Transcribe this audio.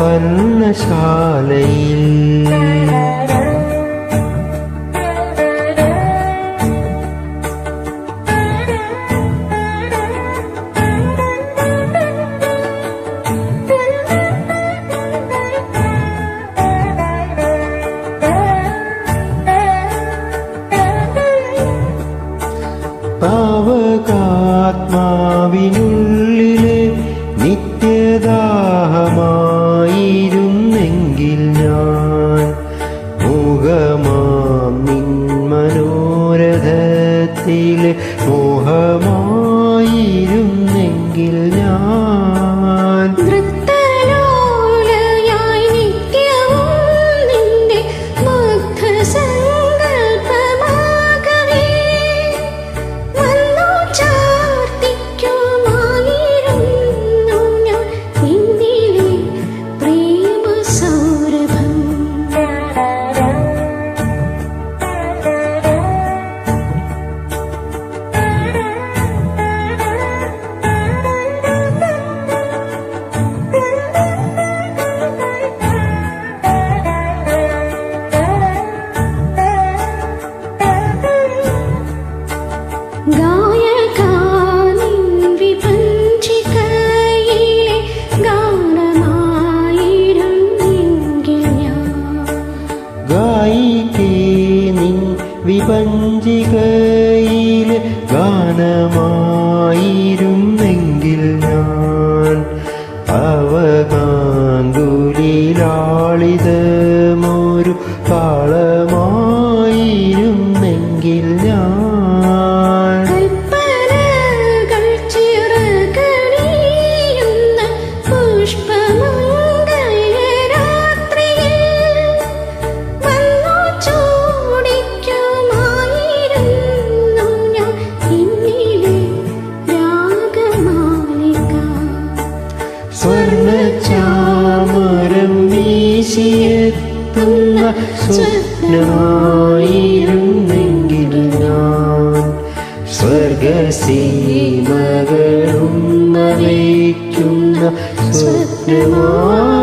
പന്നശാലയിൽ. പാവകാത്മാ Oh, her വിപഞ്ചികയിൽ ഗാനമായിരുന്നെങ്കിൽ ഞാൻ. അവകാങ്കുലിലാളിതമൊരു താളമായിരുന്നെങ്കിൽ ഞാൻ. സ്വർണചാമരം വീശിയെത്തുന്ന സ്വപ്നമായിരുന്നെങ്കിൽ ഞാൻ സ്വർഗസീമകളുന്നറിയിക്കുന്ന സ്വപ്നമായി